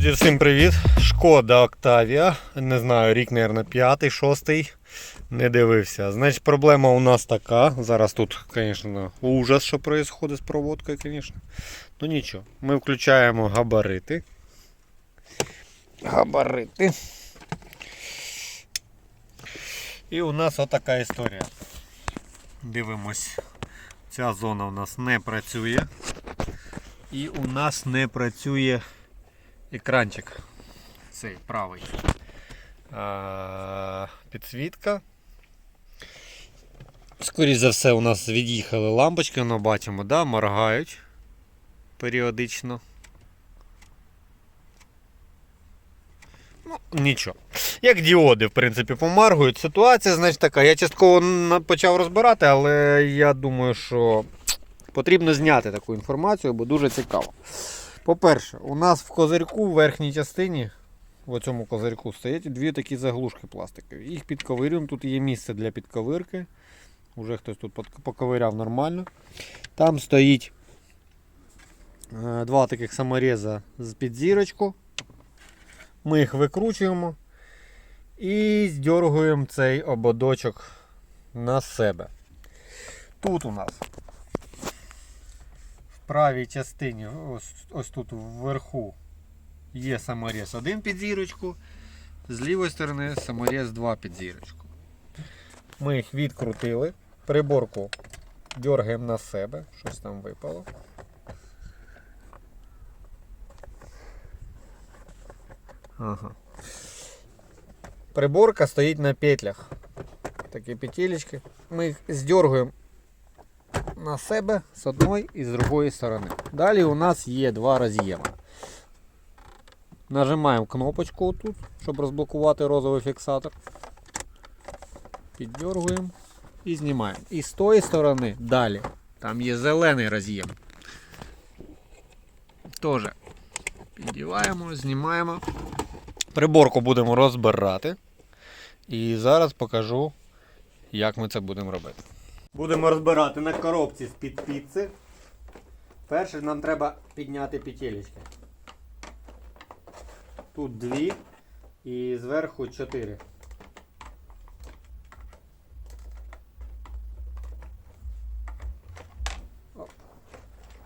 Друзі, всім привіт! Шкода Октавія. Не знаю, рік, мабуть, п'ятий, шостий. Не дивився. Значить, проблема у нас така. Зараз тут, звісно, ужас, що відбувається з проводкою, звісно. Ну нічого. Ми включаємо габарити. Габарити. І у нас отака історія. Дивимось. Ця зона у нас не працює. І у нас не працює екранчик. Цей правий. А, підсвітка. Скоріше за все, у нас від'їхали лампочки, ми бачимо, да, моргають періодично. Ну, нічого. Як діоди, в принципі, помаргують. Ситуація, значить, така. Я частково почав розбирати, але я думаю, що потрібно зняти таку інформацію, бо дуже цікаво. По-перше, у нас в козирку в верхній частині, в цьому козирку, стоять дві такі заглушки пластикові. Їх підковирюємо. Тут є місце для підковирки. Уже хтось тут поковиряв нормально. Там стоїть е, два таких саморіза з підзірочку. Ми їх викручуємо і здергуємо цей ободочок на себе. Тут у нас правій частині, ось, ось тут вверху, є саморіз один під зірочку, з лівої сторони саморіз два під зірочку. Ми їх відкрутили, приборку дергаємо на себе, щось там випало. Ага. Приборка стоїть на петлях. Такі петелечки. Ми їх здергуємо на себе з одної і з другої сторони. Далі у нас є два роз'єми. Нажимаємо кнопочку тут, щоб розблокувати розовий фіксатор. Піддергуємо і знімаємо. І з тої сторони далі. Там є зелений роз'єм. Теж піддіваємо, знімаємо. Приборку будемо розбирати. І зараз покажу, як ми це будемо робити. Будемо розбирати на коробці з-під піци. Перше нам треба підняти петелечки. Тут дві і зверху чотири.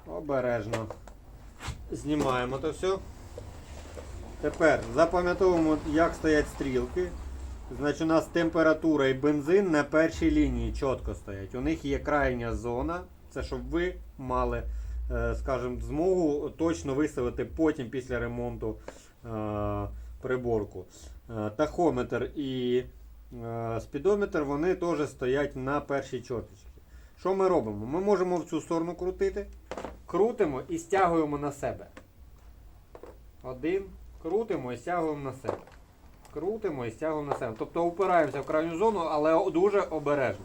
Обережно. Знімаємо то все. Тепер запам'ятовуємо, як стоять стрілки. Значить, у нас температура і бензин на першій лінії чітко стоять. У них є крайня зона. Це щоб ви мали, е, скажімо, змогу точно виставити потім після ремонту е, приборку. Е, Тахометр і спідометр вони теж стоять на першій чорточці. Що ми робимо? Ми можемо в цю сторону крутити, крутимо і стягуємо на себе. Один, крутимо і стягуємо на себе. Крутимо і стягуємо на себе. Тобто упираємося в крайню зону, але дуже обережно.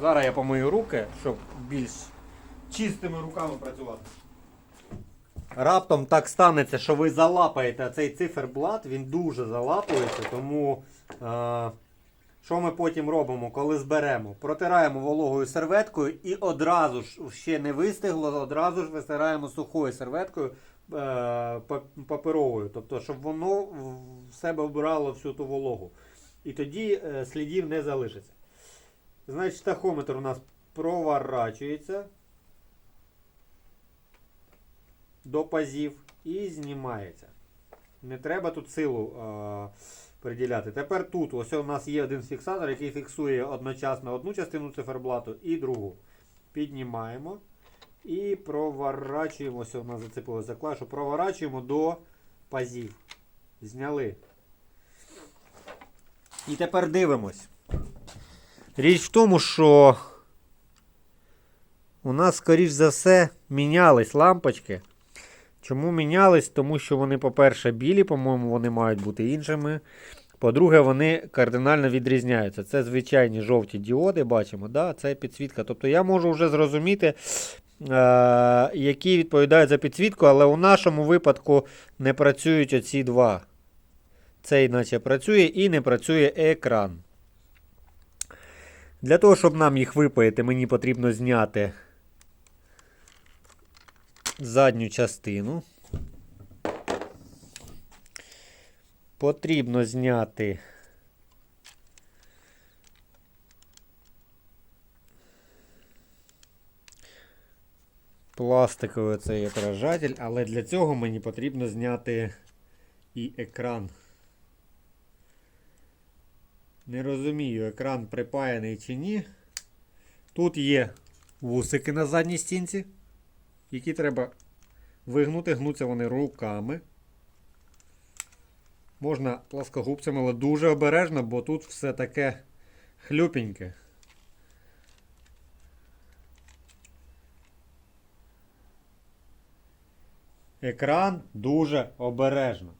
Зараз я помию руки, щоб більш чистими руками працювати. Раптом так станеться, що ви залапаєте цей циферблат, він дуже залапується, тому е, що ми потім робимо, коли зберемо? Протираємо вологою серветкою і одразу ж ще не вистигло, одразу ж вистираємо сухою серветкою паперовою, тобто, щоб воно в себе вбирало всю ту вологу. І тоді е, слідів не залишиться. Значить, тахометр у нас проворачується до пазів і знімається. Не треба тут силу е, приділяти. Тепер тут ось у нас є один фіксатор, який фіксує одночасно одну частину циферблату і другу. Піднімаємо і проворачуємо. Ось у нас зацепилося за клавішу. Проворачуємо до пазів. Зняли. І тепер дивимось. Річ в тому, що у нас, скоріш за все, мінялись лампочки. Чому мінялись? Тому що вони, по-перше, білі, по-моєму, вони мають бути іншими. По-друге, вони кардинально відрізняються. Це звичайні жовті діоди, бачимо, да? це підсвітка. Тобто я можу вже зрозуміти, які відповідають за підсвітку, але у нашому випадку не працюють оці два. Цей наче працює і не працює екран. Для того, щоб нам їх випаяти, мені потрібно зняти задню частину. потрібно зняти пластиковий цей отражатель, але для цього мені потрібно зняти і екран. Не розумію, екран припаяний чи ні. Тут є вусики на задній стінці, які треба вигнути, гнуться вони руками. Можна пласкогубцями, але дуже обережно, бо тут все таке хлюпеньке. Екран дуже обережно.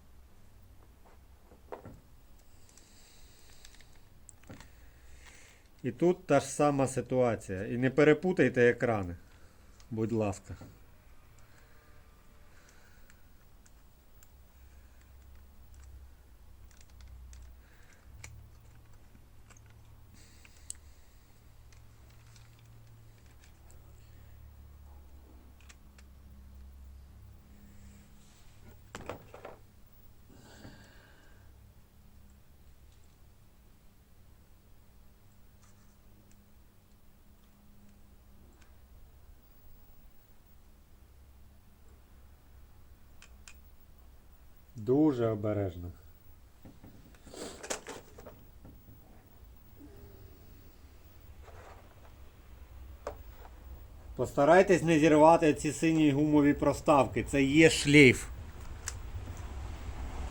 І тут та ж сама ситуація. І не перепутайте екрани. Будь ласка. Дуже обережно. Постарайтесь не зірвати ці сині гумові проставки. Це є шлейф.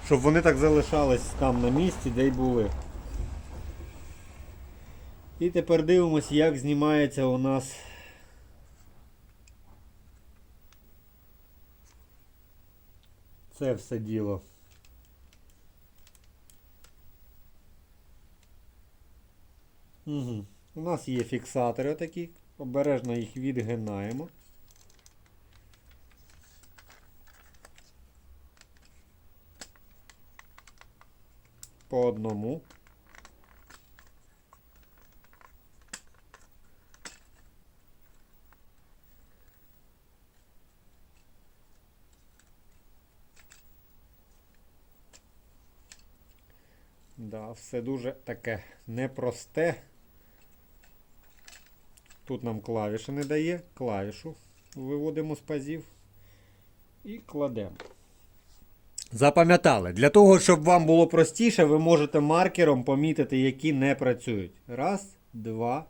Щоб вони так залишались там на місці, де й були. І тепер дивимось, як знімається у нас це все діло. Угу. У нас є фіксатори такі, обережно їх відгинаємо. По одному. Да, все дуже таке непросте. Тут нам клавіша не дає, клавішу виводимо з пазів і кладемо. Запам'ятали, для того, щоб вам було простіше, ви можете маркером помітити, які не працюють. Раз, два.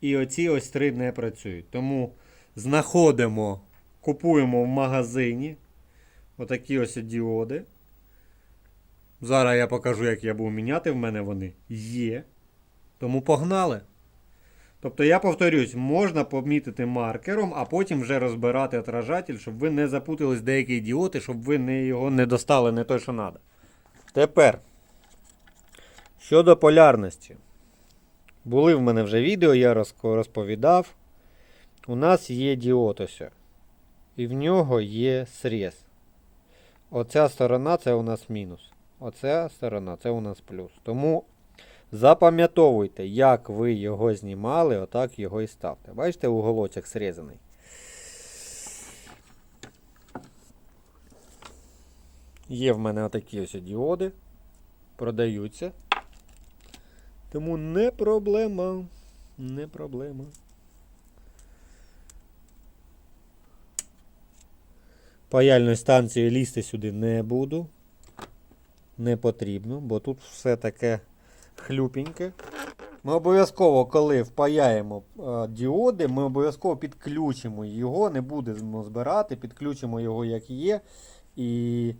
І оці ось три не працюють. Тому знаходимо, купуємо в магазині отакі ось діоди. Зараз я покажу, як я буду міняти. В мене вони є. Тому погнали. Тобто, я повторюсь, можна помітити маркером, а потім вже розбирати отражатель, щоб ви не запутались деякі ідіоти, щоб ви не його не достали не той, що треба. Тепер. Щодо полярності. Були в мене вже відео, я розповідав. У нас є діод ось. І в нього є сріз. Оця сторона це у нас мінус. Оця сторона це у нас плюс. Тому запам'ятовуйте, як ви його знімали, отак його і ставте. Бачите, уголочок срізаний. Є в мене отакі ось діоди. Продаються. Тому не проблема. Не проблема. Паяльної станції лізти сюди не буду. Не потрібно, бо тут все таке хлюпеньке. Ми обов'язково, коли впаяємо е, діоди, ми обов'язково підключимо його, не будемо збирати, підключимо його як є. І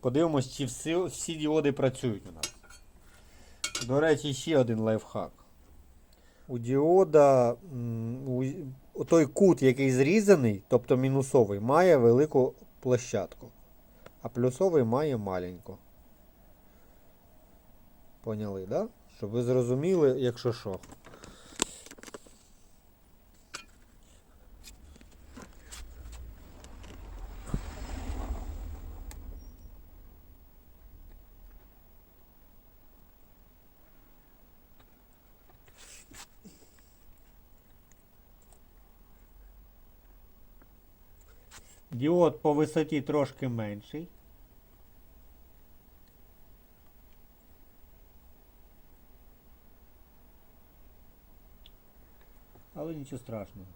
подивимось, чи всі, всі діоди працюють у нас. До речі, ще один лайфхак. У діода у, той кут, який зрізаний, тобто мінусовий, має велику площадку, а плюсовий має маленьку. Поняли, да? Щоб ви зрозуміли, якщо що. Діод по висоті трошки менший. нічого страшного.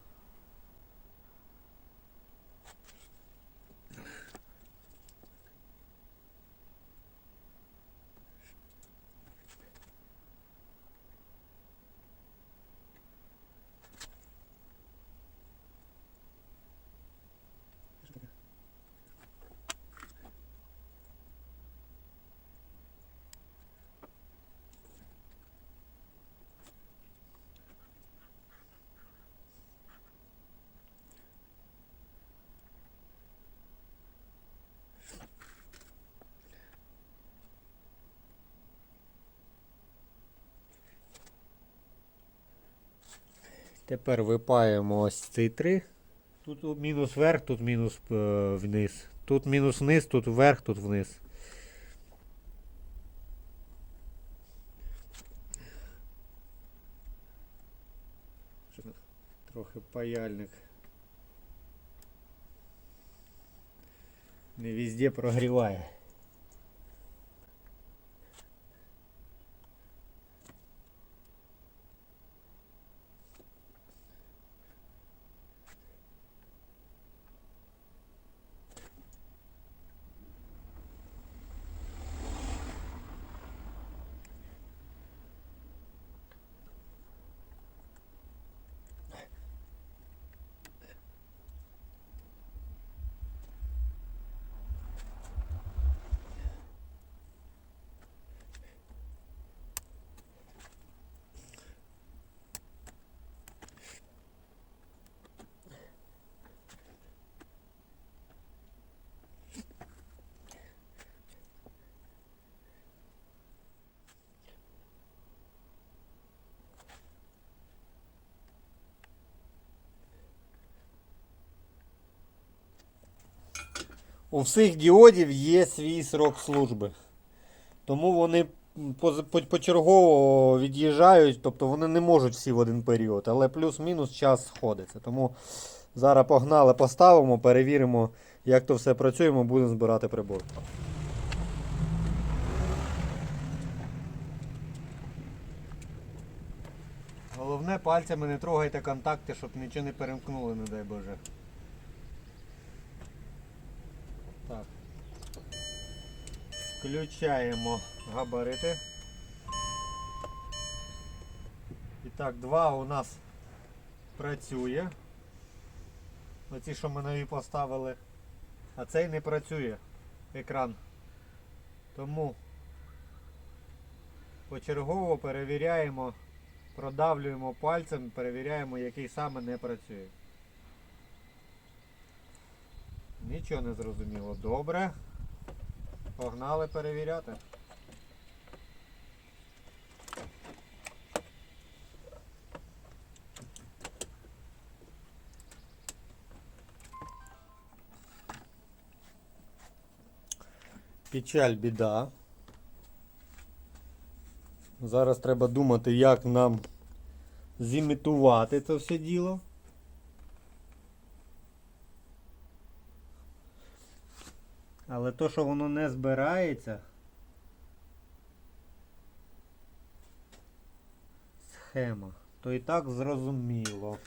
Тепер випаємо ось ці три. Тут мінус вверх, тут мінус е, вниз. Тут мінус вниз, тут вверх, тут вниз. Трохи паяльник. Не везде прогріває. У всіх діодів є свій срок служби. Тому вони почергово від'їжджають, тобто вони не можуть всі в один період, але плюс-мінус час сходиться. Тому зараз погнали, поставимо, перевіримо, як то все працює, ми будемо збирати прибор. Головне пальцями не трогайте контакти, щоб нічого не перемкнули, не дай Боже. Так. Включаємо габарити. І так, два у нас працює. Оці, що ми нові поставили. А цей не працює екран. Тому почергово перевіряємо, продавлюємо пальцем, перевіряємо, який саме не працює. Нічого не зрозуміло. Добре. Погнали перевіряти. Печаль біда. Зараз треба думати, як нам зімітувати це все діло. Але то, що воно не збирається. Схема. То і так зрозуміло.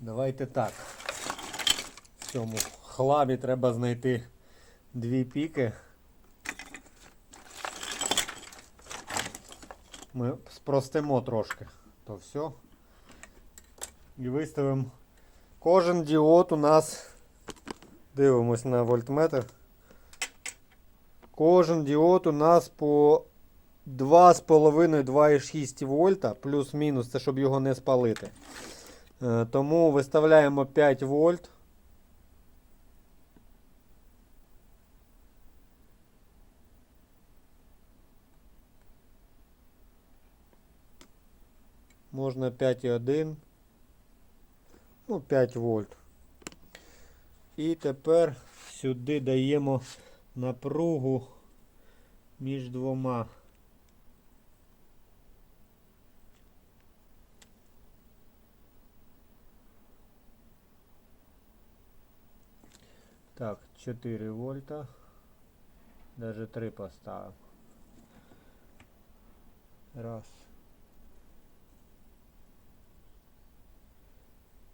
Давайте так. В цьому хлабі треба знайти дві піки. Ми спростимо трошки то все. І виставимо. Кожен діод у нас. Дивимось на вольтметр. Кожен діод у нас по 2,5-2,6 вольта, плюс-мінус, це щоб його не спалити. Е, Тому виставляємо 5 вольт. Можна 5,1. Ну, 5 вольт. І тепер сюди даємо напругу між двома. Так, 4 вольта. Даже 3 поставив. Раз.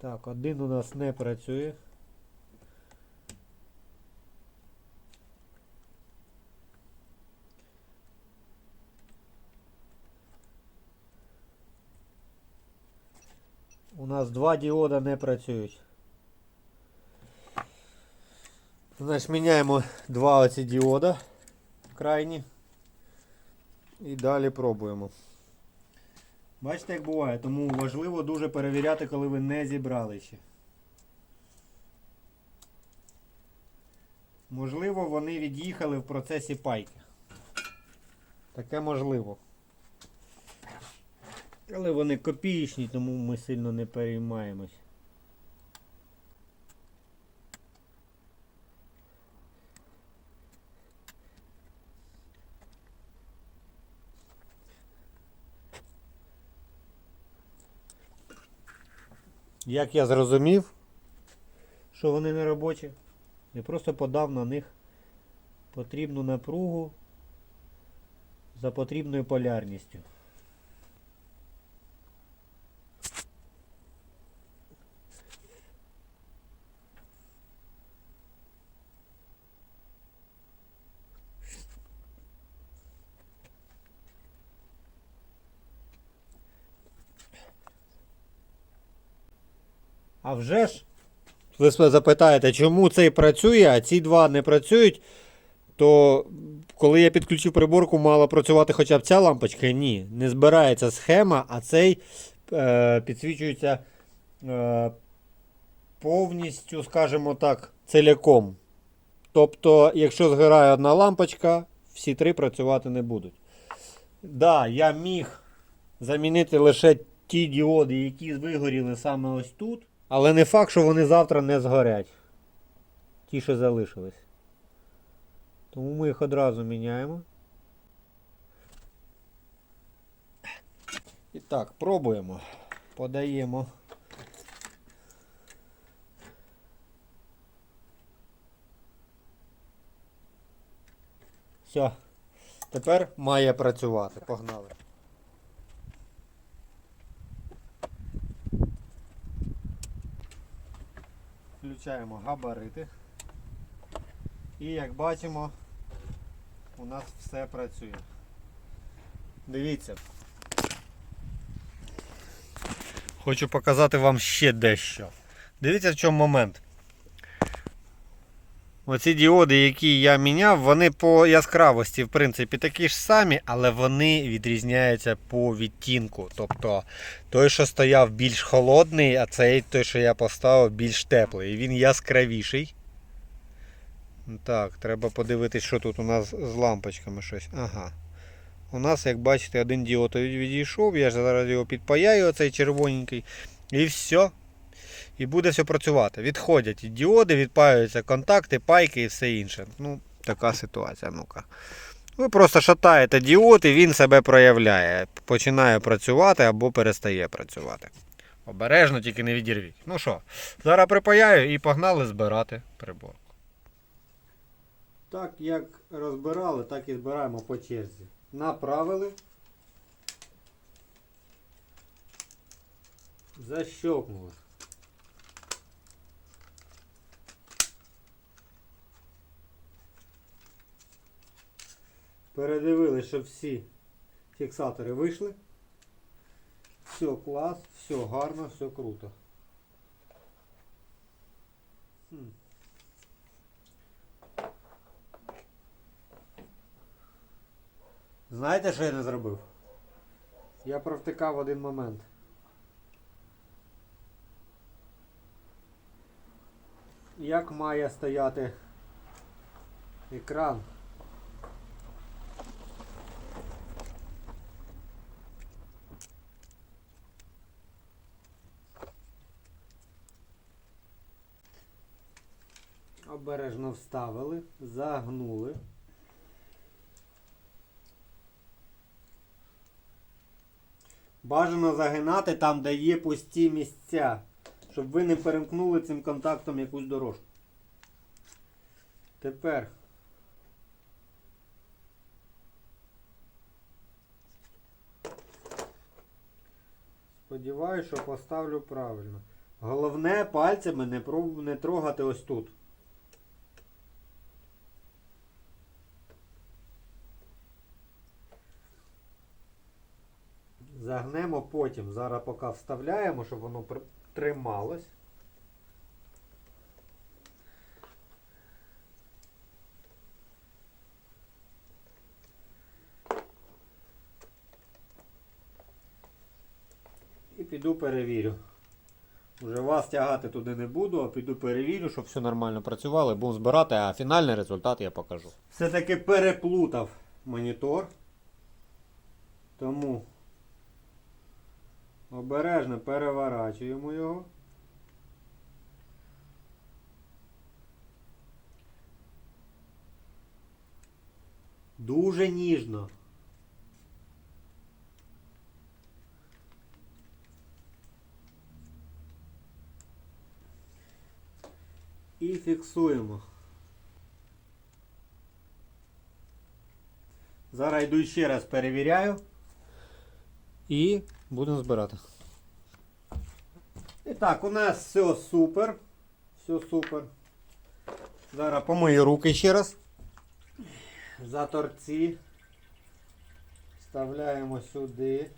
Так, один у нас не працює. У нас два діода не працюють. Значить, міняємо два оці діода крайні. І далі пробуємо. Бачите, як буває, тому важливо дуже перевіряти, коли ви не зібрали ще. Можливо, вони від'їхали в процесі пайки. Таке можливо. Але вони копієчні, тому ми сильно не переймаємось. Як я зрозумів, що вони не робочі, я просто подав на них потрібну напругу за потрібною полярністю. А вже ж, ви запитаєте, чому цей працює, а ці два не працюють, то коли я підключив приборку, мала працювати хоча б ця лампочка. Ні, не збирається схема, а цей е, підсвічується е, повністю, скажімо так, целяком. Тобто, якщо згорає одна лампочка, всі три працювати не будуть. Да, я міг замінити лише ті діоди, які вигоріли саме ось тут. Але не факт, що вони завтра не згорять. Ті, що залишились. Тому ми їх одразу міняємо. І так, пробуємо. Подаємо. Все. Тепер має працювати. Погнали. Включаємо габарити. І як бачимо, у нас все працює. Дивіться. Хочу показати вам ще дещо. Дивіться в чому момент. Оці діоди, які я міняв, вони по яскравості, в принципі, такі ж самі, але вони відрізняються по відтінку. Тобто той, що стояв більш холодний, а цей той, що я поставив, більш теплий. Він яскравіший. Так, треба подивитись, що тут у нас з лампочками щось. Ага. У нас, як бачите, один діод відійшов, я ж зараз його підпаяю, оцей червоненький. І все. І буде все працювати. Відходять діоди, відпаюються контакти, пайки і все інше. Ну, така ситуація. Ну-ка. Ви просто шатаєте діод і він себе проявляє. Починає працювати або перестає працювати. Обережно, тільки не відірвіть. Ну що, зараз припаяю і погнали збирати приборку. Так як розбирали, так і збираємо по черзі. Направили. Защелкнули. Передивили, щоб всі фіксатори вийшли. Все клас, все гарно, все круто. Знаєте, що я не зробив? Я провтикав один момент. Як має стояти екран? Обережно вставили, загнули. Бажано загинати там, де є пусті місця, щоб ви не перемкнули цим контактом якусь дорожку. Тепер. Сподіваюсь, що поставлю правильно. Головне пальцями не, не трогати ось тут. Загнемо потім. Зараз поки вставляємо, щоб воно трималось. І піду перевірю. Уже вас тягати туди не буду, а піду перевірю, щоб все нормально працювало. Будемо збирати, а фінальний результат я покажу. Все-таки переплутав монітор. Тому обережно переворачуємо його. Дуже ніжно. І фіксуємо. Зараз йду ще раз перевіряю. І будемо збирати. І так, у нас все супер. Все супер. Зараз помию руки ще раз. За торці. Вставляємо сюди.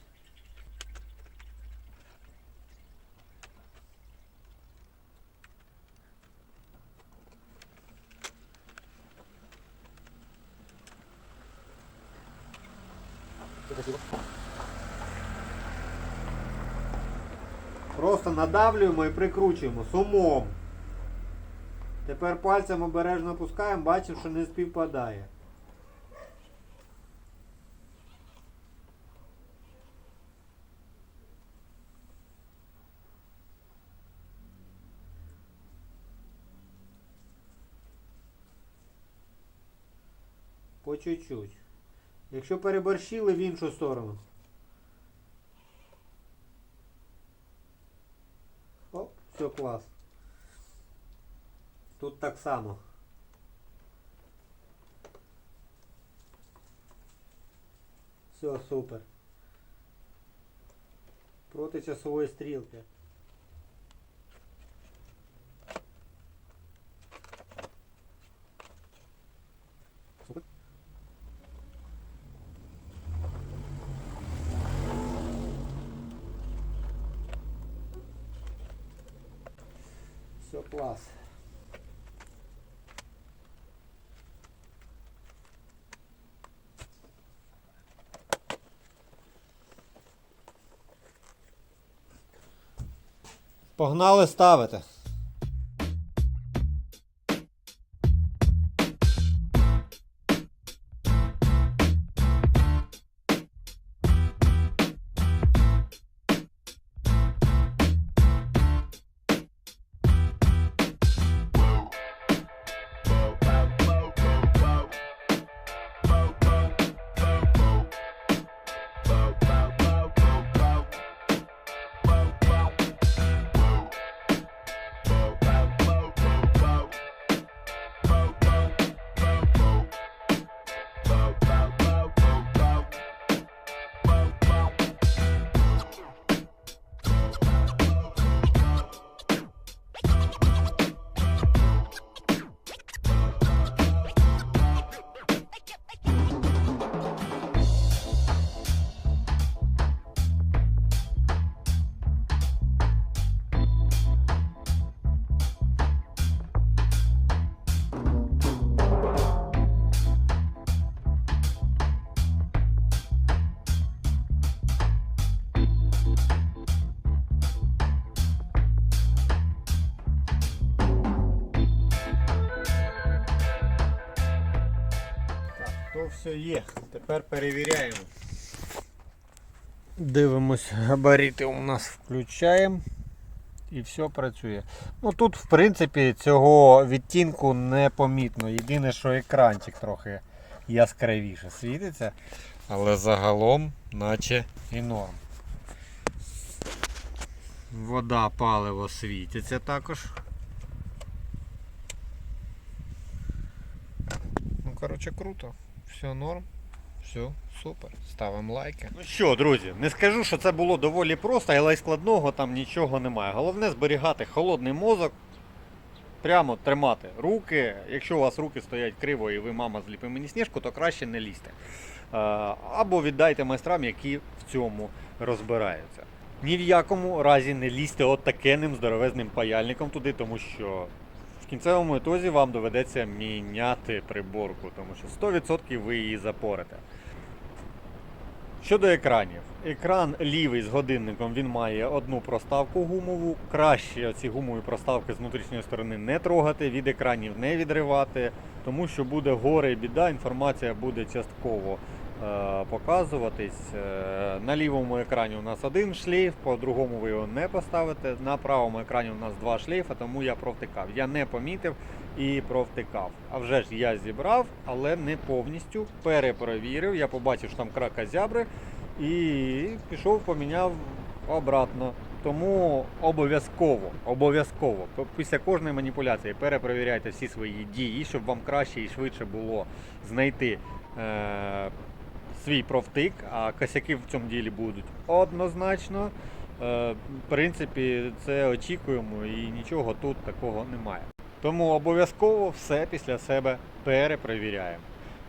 Просто надавлюємо і прикручуємо з умом. Тепер пальцем обережно опускаємо, бачимо, що не співпадає. По чуть-чуть. Якщо переборщили в іншу сторону. Оп, все клас. Тут так само. Все, супер. Проти часової стрілки. Супер. Все класс. Погнали ставити. То все є. Тепер перевіряємо. Дивимось, габарити у нас включаємо. І все працює. Ну тут, в принципі, цього відтінку не помітно. Єдине, що екранчик трохи яскравіше світиться. Але загалом, наче і норм. Вода, паливо світиться також. Ну, коротше, круто. Все норм. Все, супер. Ставимо лайки. Ну що, друзі, не скажу, що це було доволі просто, але й складного там нічого немає. Головне зберігати холодний мозок, прямо тримати руки. Якщо у вас руки стоять криво і ви мама зліпи мені сніжку, то краще не лізьте. Е, Або віддайте майстрам, які в цьому розбираються. Ні в якому разі не лізьте от такенним здоровезним паяльником туди, тому що в кінцевому ітозі вам доведеться міняти приборку, тому що 100% ви її запорите. Щодо екранів. Екран лівий з годинником він має одну проставку гумову. Краще ці гумові проставки з внутрішньої сторони не трогати, від екранів не відривати, тому що буде горе і біда, інформація буде частково показуватись. Е, на лівому екрані у нас один шлейф, по другому ви його не поставите. На правому екрані у нас два шлейфа, тому я провтикав. Я не помітив і провтикав. А вже ж я зібрав, але не повністю перепровірив. Я побачив, що там крака зябри і пішов, поміняв обратно. Тому обов'язково, обов'язково після кожної маніпуляції перепровіряйте всі свої дії, щоб вам краще і швидше було знайти е, свій профтик, а косяки в цьому ділі будуть однозначно. Е, в принципі, це очікуємо і нічого тут такого немає. Тому обов'язково все після себе перепровіряємо.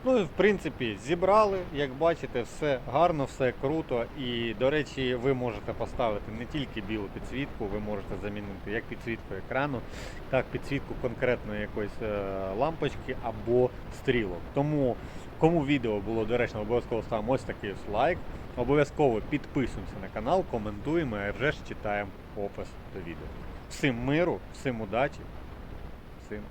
Ну і в принципі зібрали, як бачите, все гарно, все круто. І, до речі, ви можете поставити не тільки білу підсвітку, ви можете замінити як підсвітку екрану, так підсвітку конкретної якоїсь е, лампочки або стрілок. Тому Кому відео було доречно, обов'язково ставимо ось такий ось лайк. Обов'язково підписуємося на канал, коментуємо а вже ж читаємо опис до відео. Всім миру, всім удачі, всім.